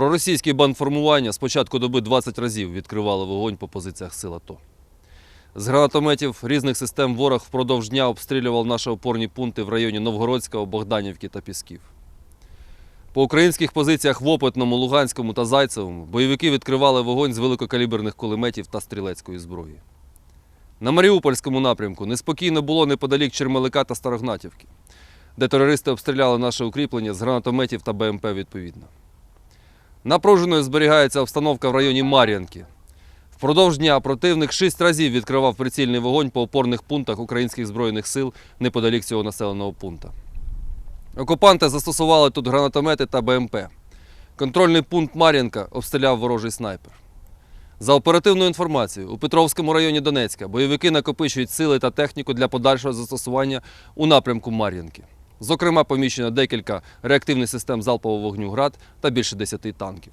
Проросійські бандформування з початку доби 20 разів відкривали вогонь по позиціях сил АТО. З гранатометів різних систем ворог впродовж дня обстрілював наші опорні пункти в районі Новгородського, Богданівки та Пісків. По українських позиціях в Опитному, Луганському та Зайцевому бойовики відкривали вогонь з великокаліберних кулеметів та стрілецької зброї. На Маріупольському напрямку неспокійно було неподалік Чермелика та Старогнатівки, де терористи обстріляли наше укріплення з гранатометів та БМП відповідно. Напруженою зберігається обстановка в районі Мар'янки. Впродовж дня противник шість разів відкривав прицільний вогонь по опорних пунктах українських збройних сил неподалік цього населеного пункту. Окупанти застосували тут гранатомети та БМП. Контрольний пункт Мар'янка обстріляв ворожий снайпер. За оперативною інформацією, у Петровському районі Донецька бойовики накопичують сили та техніку для подальшого застосування у напрямку Мар'янки. Зокрема, поміщено декілька реактивних систем залпового вогню «Град» та більше 10 танків.